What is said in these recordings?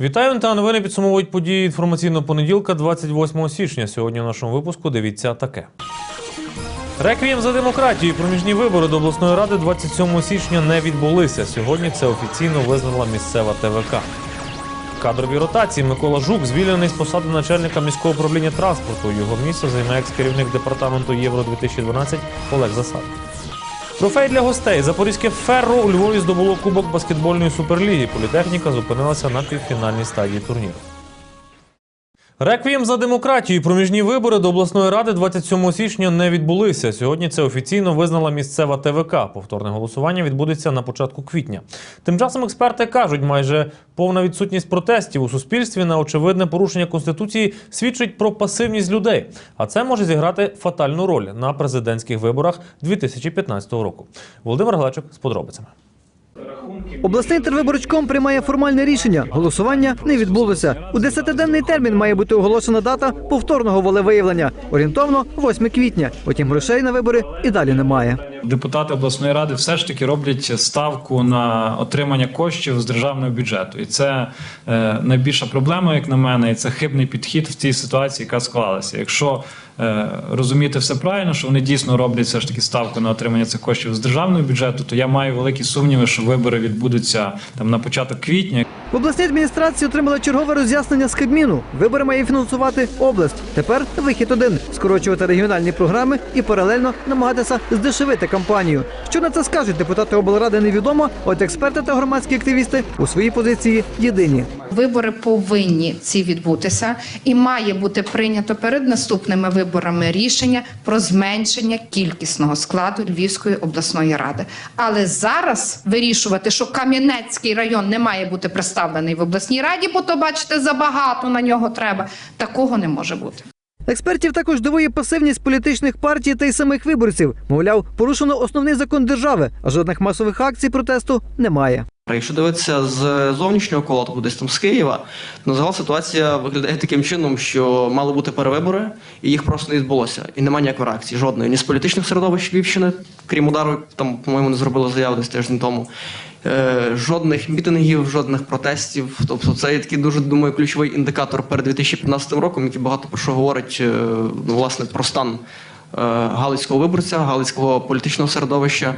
Вітаю та новини підсумовують події інформаційного понеділка, 28 січня. Сьогодні в нашому випуску дивіться таке. Реквієм за демократію. Проміжні вибори до обласної ради 27 січня не відбулися. Сьогодні це офіційно визнала місцева ТВК. Кадрові ротації Микола Жук звільнений з посади начальника міського управління транспорту. Його місце займає екс-керівник департаменту Євро 2012 Олег Засад. Трофей для гостей. Запорізьке ферро у Львові здобуло кубок баскетбольної суперліги. Політехніка зупинилася на півфінальній стадії турніру. Реквієм за демократію. Проміжні вибори до обласної ради 27 січня не відбулися. Сьогодні це офіційно визнала місцева ТВК. Повторне голосування відбудеться на початку квітня. Тим часом експерти кажуть, майже повна відсутність протестів у суспільстві на очевидне порушення конституції свідчить про пасивність людей. А це може зіграти фатальну роль на президентських виборах 2015 року. Володимир Глечик з подробицями. Обласний тервиборчком приймає формальне рішення. Голосування не відбулося. У 10-денний термін має бути оголошена дата повторного волевиявлення. Орієнтовно 8 квітня. Потім грошей на вибори і далі немає. Депутати обласної ради все ж таки роблять ставку на отримання коштів з державного бюджету, і це е, найбільша проблема, як на мене, і це хибний підхід в цій ситуації, яка склалася. Якщо е, розуміти все правильно, що вони дійсно роблять все ж таки ставку на отримання цих коштів з державного бюджету, то я маю великі сумніви, що вибори відбудуться там на початок квітня. В обласній адміністрації отримали чергове роз'яснення з Кабміну. Вибори має фінансувати область. Тепер вихід один скорочувати регіональні програми і паралельно намагатися здешевити кампанію. Що на це скажуть депутати облради, невідомо. От експерти та громадські активісти у своїй позиції єдині. Вибори повинні ці відбутися, і має бути прийнято перед наступними виборами рішення про зменшення кількісного складу Львівської обласної ради. Але зараз вирішувати, що Кам'янецький район не має бути представлений в обласній раді, бо то бачите, забагато на нього треба. Такого не може бути. Експертів також дивує пасивність політичних партій та й самих виборців. Мовляв, порушено основний закон держави, а жодних масових акцій протесту немає. Якщо дивитися з зовнішнього кола, тобто десь там з Києва, то загал ситуація виглядає таким чином, що мали бути перевибори, і їх просто не відбулося. І немає ніякої реакції, жодної. Ні з політичних середовищ Львівщини, крім удару, там, по-моєму, не зробили заяву десь тиждень тому. Е, жодних мітингів, жодних протестів. Тобто це є такий дуже думаю ключовий індикатор перед 2015 роком, який багато про що говорить е, ну, власне про стан галицького виборця, галицького політичного середовища.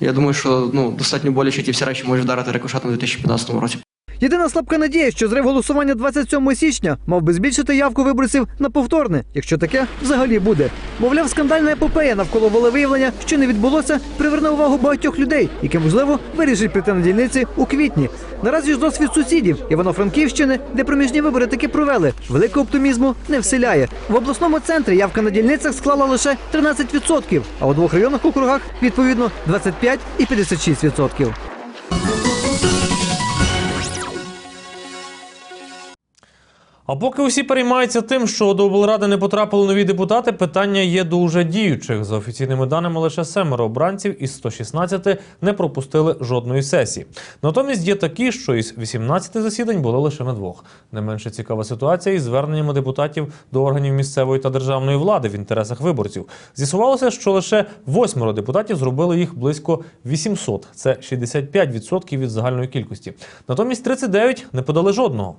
Я думаю, що ну достатньо боляче ті всі речі можуть вдарити рикошетом у 2015 році. Єдина слабка надія, що зрив голосування 27 січня мав би збільшити явку виборців на повторне, якщо таке взагалі буде. Мовляв, скандальна епопея навколо волевиявлення, що не відбулося, приверне увагу багатьох людей, які можливо вирішать прийти на дільниці у квітні. Наразі ж досвід сусідів Івано-Франківщини, де проміжні вибори таки провели, великого оптимізму не вселяє. В обласному центрі явка на дільницях склала лише 13%, а у двох районних округах відповідно 25 і 56%. А поки усі переймаються тим, що до облради не потрапили нові депутати, питання є до уже діючих. За офіційними даними, лише семеро обранців із 116 не пропустили жодної сесії. Натомість є такі, що із 18 засідань були лише на двох. Не менше цікава ситуація із зверненнями депутатів до органів місцевої та державної влади в інтересах виборців. З'ясувалося, що лише восьмеро депутатів зробили їх близько 800. Це 65% від загальної кількості. Натомість 39 не подали жодного.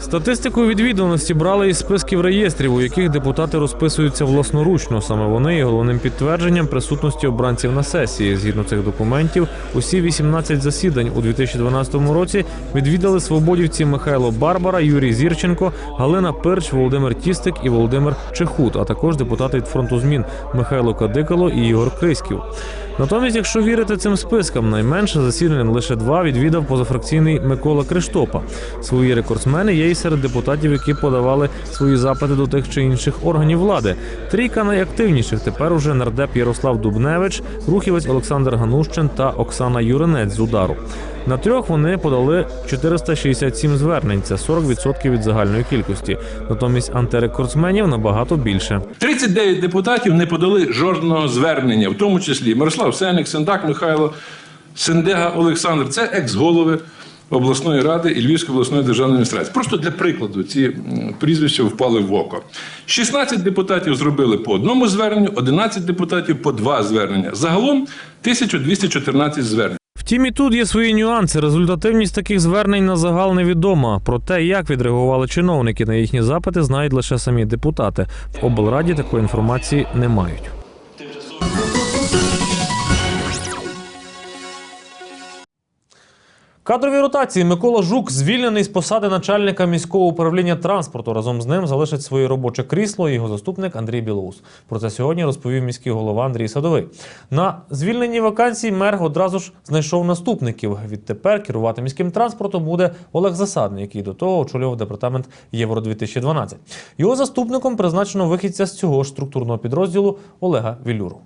Статистику відвідуваності брали із списків реєстрів, у яких депутати розписуються власноручно. Саме вони є головним підтвердженням присутності обранців на сесії. Згідно цих документів, усі 18 засідань у 2012 році відвідали свободівці Михайло Барбара, Юрій Зірченко, Галина Перч, Володимир Тістик і Володимир Чехут, а також депутати від фронту змін Михайло Кадикало і Ігор Криськів. Натомість, якщо вірити цим спискам, найменше засідань лише два відвідав позафракційний Микола Криштопа. Свої рекордсмени є і серед депутатів, які подавали свої запити до тих чи інших органів влади. Трійка найактивніших тепер уже нардеп Ярослав Дубневич, рухівець Олександр Ганущин та Оксана Юринець з удару. На трьох вони подали 467 звернень. Це 40% від загальної кількості. Натомість антирекордсменів набагато більше. 39 депутатів не подали жодного звернення, в тому числі Мирослав Сеник, Сендак Михайло, Сендега Олександр. Це екс-голови обласної ради і Львівської обласної державної адміністрації. Просто для прикладу ці прізвища впали в око. 16 депутатів зробили по одному зверненню, 11 депутатів по два звернення. Загалом 1214 звернень. Втім, і тут є свої нюанси. Результативність таких звернень на загал невідома. Про те, як відреагували чиновники на їхні запити, знають лише самі депутати. В облраді такої інформації не мають. Кадрові ротації Микола Жук звільнений з посади начальника міського управління транспорту. Разом з ним залишить своє робоче крісло і його заступник Андрій Білоус. Про це сьогодні розповів міський голова Андрій Садовий. На звільненій вакансії мер одразу ж знайшов наступників. Відтепер керувати міським транспортом буде Олег Засадний, який до того очолював департамент Євро 2012 Його заступником призначено вихідця з цього ж структурного підрозділу Олега Вілюру.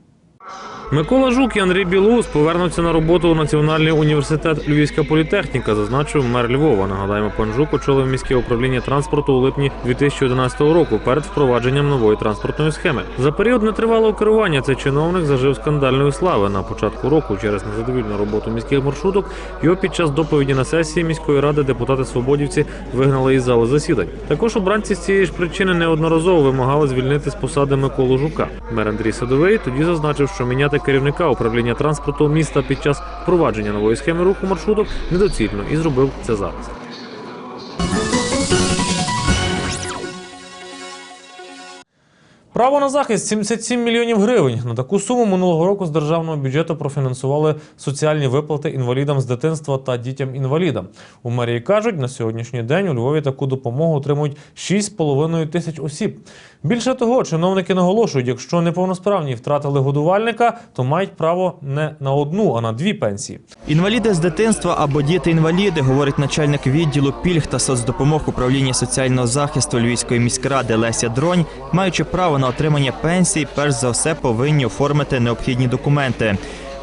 Микола Жук і Андрій Білоус повернуться на роботу у Національний університет Львівська політехніка, зазначив мер Львова. Нагадаємо, пан Жук очолив міське управління транспорту у липні 2011 року перед впровадженням нової транспортної схеми. За період нетривалого керування цей чиновник зажив скандальної слави. На початку року через незадовільну роботу міських маршруток його під час доповіді на сесії міської ради депутати свободівці вигнали із зали засідань. Також обранці з цієї ж причини неодноразово вимагали звільнити з посади Миколу Жука. Мер Андрій Садовий тоді зазначив, що міняти керівника управління транспорту міста під час впровадження нової схеми руху маршруток недоцільно і зробив це зараз. Право на захист 77 мільйонів гривень. На таку суму минулого року з державного бюджету профінансували соціальні виплати інвалідам з дитинства та дітям-інвалідам. У мерії кажуть, на сьогоднішній день у Львові таку допомогу отримують 6,5 тисяч осіб. Більше того, чиновники наголошують, якщо неповносправні втратили годувальника, то мають право не на одну, а на дві пенсії. Інваліди з дитинства або діти-інваліди, говорить начальник відділу пільг та соцдопомог управління соціального захисту Львівської міськради Леся Дронь, маючи право на отримання пенсій, перш за все повинні оформити необхідні документи.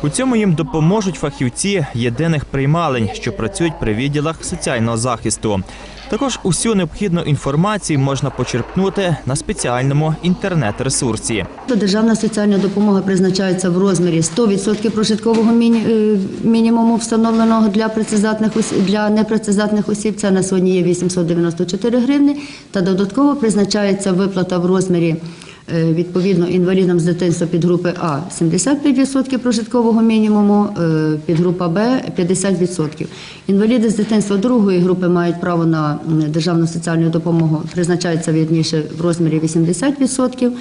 У цьому їм допоможуть фахівці єдиних приймалень, що працюють при відділах соціального захисту. Також усю необхідну інформацію можна почерпнути на спеціальному інтернет-ресурсі. Державна соціальна допомога призначається в розмірі 100% прожиткового е, мінімуму, встановленого для працездатних для непрацездатних осіб. Це на сьогодні є 894 гривні. Та додатково призначається виплата в розмірі відповідно інвалідам з дитинства під групи А 75% прожиткового мінімуму, е, підгрупа Б 50%. Інваліди з дитинства другої групи мають право на державну соціальну допомогу. Призначається вірніше в розмірі 80%.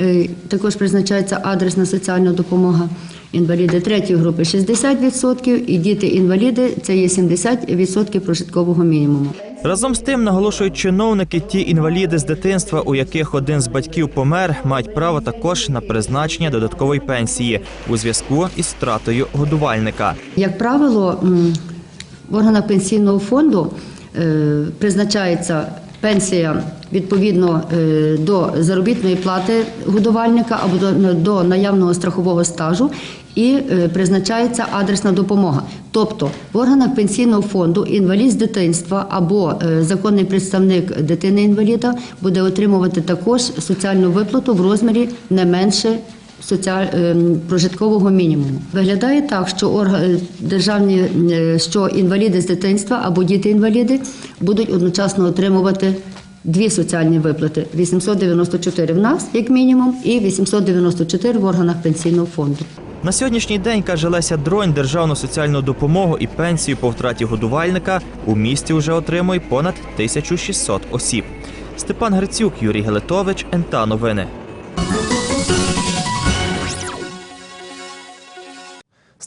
Е, Також призначається адресна соціальна допомога. Інваліди третьої групи 60% і діти-інваліди це є 70% прожиткового мінімуму. Разом з тим наголошують чиновники, ті інваліди з дитинства, у яких один з батьків помер, мають право також на призначення додаткової пенсії у зв'язку із втратою годувальника. Як правило, в органах пенсійного фонду е, призначається пенсія відповідно е, до заробітної плати годувальника або до, наявного страхового стажу. І е, призначається адресна допомога. Тобто в органах пенсійного фонду інвалід з дитинства або е, законний представник дитини-інваліда буде отримувати також соціальну виплату в розмірі не менше соціаль... ем, прожиткового мінімуму. Виглядає так, що орга... е, державні е, що інваліди з дитинства або діти-інваліди будуть одночасно отримувати дві соціальні виплати: 894 в нас, як мінімум, і 894 в органах пенсійного фонду. На сьогоднішній день, каже Леся Дронь, державну соціальну допомогу і пенсію по втраті годувальника у місті вже отримує понад 1600 осіб. Степан Грицюк, Юрій Гелетович, НТА Новини.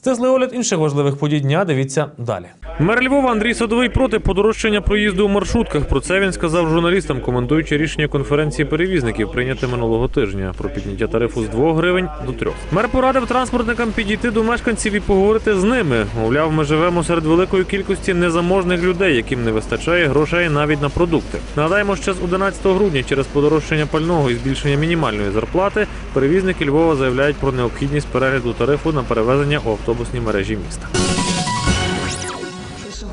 Стислий огляд інших важливих подій дня. Дивіться далі. Мер Львова Андрій Садовий проти подорожчання проїзду у маршрутках. Про це він сказав журналістам, коментуючи рішення конференції перевізників, прийняте минулого тижня про підняття тарифу з 2 гривень до 3. Мер порадив транспортникам підійти до мешканців і поговорити з ними. Мовляв, ми живемо серед великої кількості незаможних людей, яким не вистачає грошей навіть на продукти. Нагадаємо, ще з 11 грудня через подорожчання пального і збільшення мінімальної зарплати перевізники Львова заявляють про необхідність перегляду тарифу на перевезення у автобусній мережі міста.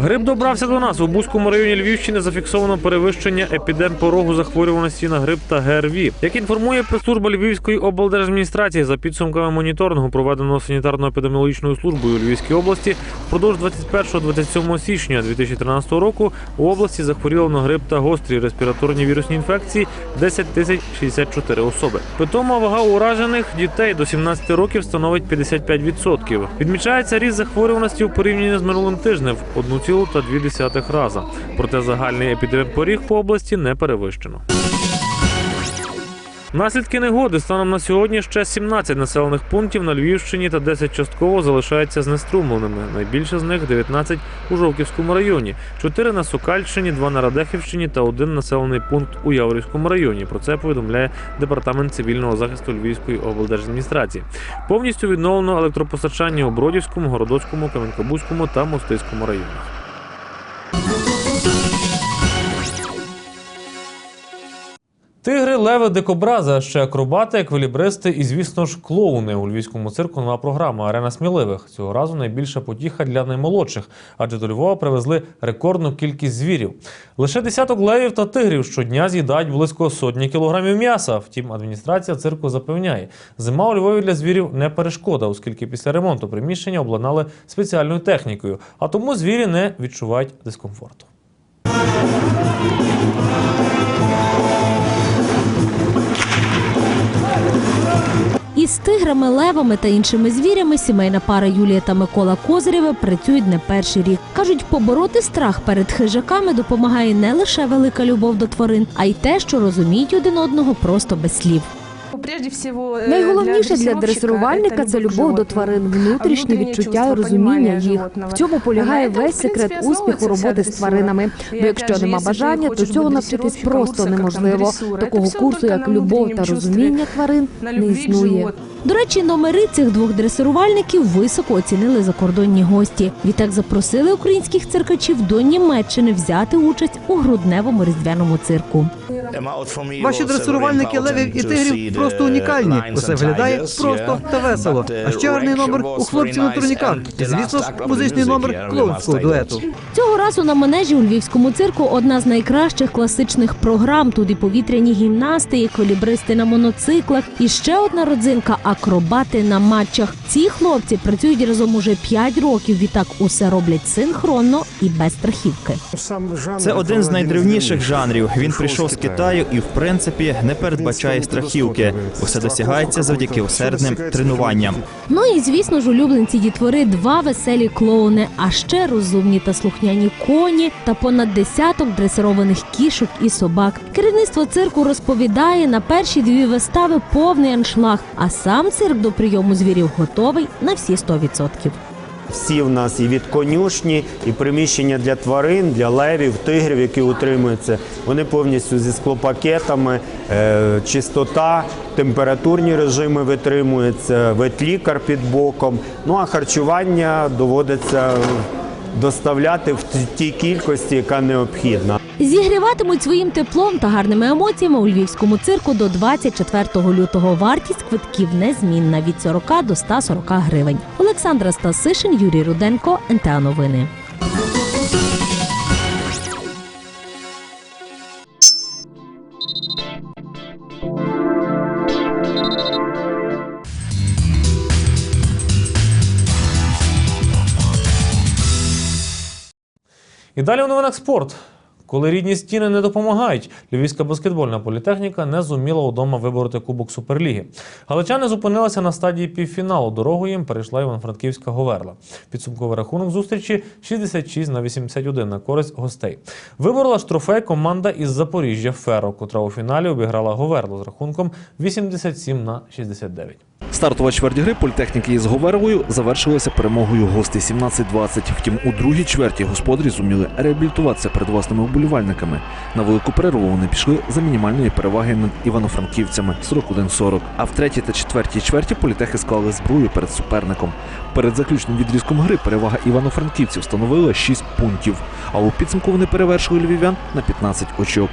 Грип добрався до нас. У Бузькому районі Львівщини зафіксовано перевищення епідемпорогу захворюваності на грип та ГРВІ. Як інформує прес-служба Львівської облдержадміністрації за підсумками моніторингу, проведеного санітарно-епідеміологічною службою у Львівській області, впродовж 21-27 січня 2013 року у області захворіло на грип та гострі респіраторні вірусні інфекції 10 тисяч 64 особи. Питома вага уражених дітей до 17 років становить 55%. Відмічається ріст захворюваності у порівнянні з минулим тижнем в 1,2 рази. Проте загальний епідемпоріг по області не перевищено. Наслідки негоди станом на сьогодні ще 17 населених пунктів на Львівщині та 10 частково залишаються знеструмленими. Найбільше з них 19 у Жовківському районі, 4 на Сокальщині, 2 на Радехівщині та один населений пункт у Яворівському районі. Про це повідомляє департамент цивільного захисту Львівської облдержадміністрації. Повністю відновлено електропостачання у Бродівському, Городоцькому, Кам'янкобузькому та Мостиському районах. Thank you. Тигри, леви, дикобрази, ще акробати, еквілібристи і, звісно ж, клоуни. У львівському цирку нова програма Арена сміливих. Цього разу найбільша потіха для наймолодших, адже до Львова привезли рекордну кількість звірів. Лише десяток левів та тигрів щодня з'їдають близько сотні кілограмів м'яса. Втім, адміністрація цирку запевняє, зима у Львові для звірів не перешкода, оскільки після ремонту приміщення обладнали спеціальною технікою, а тому звірі не відчувають дискомфорту. Із тиграми, левами та іншими звірями сімейна пара Юлія та Микола Козирєва працюють не перший рік. Кажуть, побороти страх перед хижаками допомагає не лише велика любов до тварин, а й те, що розуміють один одного просто без слів. Найголовніше для дресирувальника це любов до тварин, внутрішнє відчуття і розуміння їх. В цьому полягає весь секрет успіху роботи з тваринами. Бо якщо нема бажання, то цього навчитись просто неможливо. Такого курсу, як любов та розуміння тварин, не існує. До речі, номери цих двох дресирувальників високо оцінили закордонні гості. Відтак запросили українських циркачів до Німеччини взяти участь у грудневому різдвяному цирку. Ваші дресирувальники левів і тигрів просто унікальні. Усе виглядає просто та весело. А ще гарний номер у хлопців на турніках. І, звісно ж, музичний номер клоунського дуету. Цього разу на манежі у львівському цирку одна з найкращих класичних програм. Тут і повітряні гімнасти, і колібристи на моноциклах, і ще одна родзинка акробати на матчах. Ці хлопці працюють разом уже 5 років. Відтак усе роблять синхронно і без страхівки. Це один з найдревніших жанрів. Він прийшов з Китаю і, в принципі, не передбачає страхівки. Усе досягається завдяки усердним тренуванням. Ну і звісно ж, улюбленці дітвори два веселі клоуни, а ще розумні та слухняні коні та понад десяток дресированих кішок і собак. Керівництво цирку розповідає на перші дві вистави повний аншлаг, а сам цирк до прийому звірів готовий на всі 100%. Всі в нас і від конюшні, і приміщення для тварин, для левів, тигрів, які утримуються. Вони повністю зі склопакетами, е, чистота, температурні режими витримуються, ветлікар під боком. Ну а харчування доводиться доставляти в тій кількості, яка необхідна. Зігріватимуть своїм теплом та гарними емоціями у львівському цирку до 24 лютого. Вартість квитків незмінна від 40 до 140 гривень. Олександра Стасишин, Юрій Руденко, НТА Новини. І далі у новинах спорт. Коли рідні стіни не допомагають, Львівська баскетбольна політехніка не зуміла удома вибороти Кубок Суперліги. Галичани зупинилися на стадії півфіналу. Дорогою їм перейшла Івано-Франківська Говерла. Підсумковий рахунок зустрічі 66 на 81 на користь гостей. Виборола ж трофей команда із Запоріжжя Феро, котра у фіналі обіграла Говерлу з рахунком 87 на 69. Стартова чверть гри політехніки із Говерлою завершилася перемогою гостей 17-20. Втім, у другій чверті господарі зуміли реабілітуватися перед власними вболівальниками. На велику перерву вони пішли за мінімальної переваги над івано-франківцями 41-40. А в третій та четвертій чверті політехи склали зброю перед суперником. Перед заключним відрізком гри перевага івано-франківців становила 6 пунктів. А у підсумку вони перевершили львів'ян на 15 очок.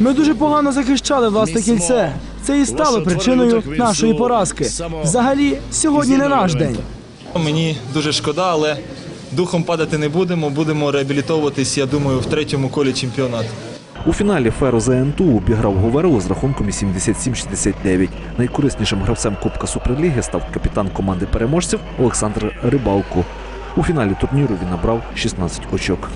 Ми дуже погано захищали власне кільце. Це і стало причиною нашої поразки. Взагалі, сьогодні не наш день. Мені дуже шкода, але духом падати не будемо. Будемо реабілітовуватись, я думаю, в третьому колі чемпіонату. У фіналі Феро ЗНТУ обіграв Говеру з рахунком 77-69. Найкориснішим гравцем Кубка Суперліги став капітан команди переможців Олександр Рибалко. У фіналі турніру він набрав 16 очок.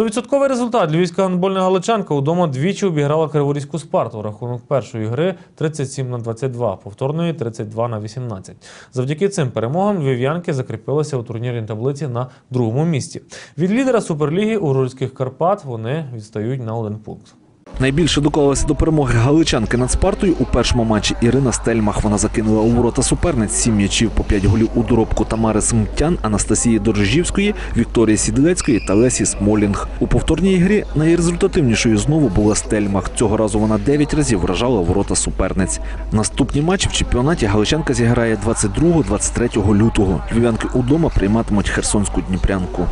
Стовідсотковий результат львівська гандбольна галичанка удома двічі обіграла Криворізьку Спарту. Рахунок першої гри 37 на 22, повторної 32 на 18. Завдяки цим перемогам львів'янки закріпилися у турнірній таблиці на другому місці. Від лідера Суперліги у Рульських Карпат вони відстають на один пункт. Найбільше доклалася до перемоги галичанки над Спартою у першому матчі Ірина Стельмах. Вона закинула у ворота суперниць сім м'ячів по п'ять голів у доробку Тамари Смуттян, Анастасії Доржівської, Вікторії Сідлецької та Лесі Смолінг. У повторній грі найрезультативнішою знову була Стельмах. Цього разу вона дев'ять разів вражала ворота суперниць. Наступні матчі в чемпіонаті галичанка зіграє 22-23 лютого. Львів'янки удома прийматимуть херсонську дніпрянку.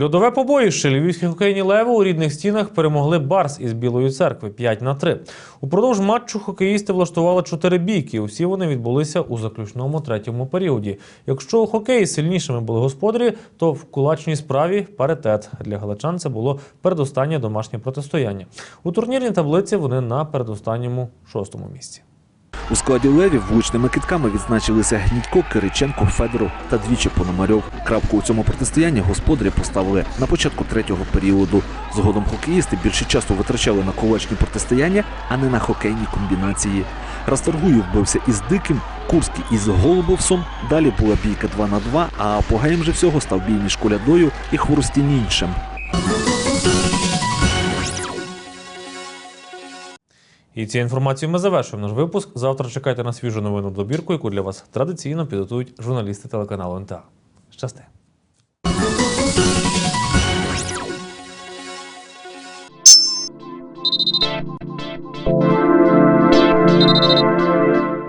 Льодове побоїще львівські хокейні леви у рідних стінах перемогли Барс із Білої церкви 5 на 3. Упродовж матчу хокеїсти влаштували чотири бійки. Усі вони відбулися у заключному третьому періоді. Якщо у хокеї сильнішими були господарі, то в кулачній справі паритет для галичан це було передостаннє домашнє протистояння. У турнірній таблиці вони на передостанньому шостому місці. У складі левів влучними китками відзначилися Гнідько, Кириченко, Федоров та двічі Пономарьов. Крапку у цьому протистоянні господарі поставили на початку третього періоду. Згодом хокеїсти більше часу витрачали на кулачні протистояння, а не на хокейні комбінації. Расторгуєв бився із Диким, Курський із Голубовсом. Далі була бійка 2 на 2, а апогеєм же всього став бій між Колядою і Хворостініншем. І цією інформацією ми завершуємо наш випуск. Завтра чекайте на свіжу новину добірку, яку для вас традиційно підготують журналісти телеканалу НТА. Щасти!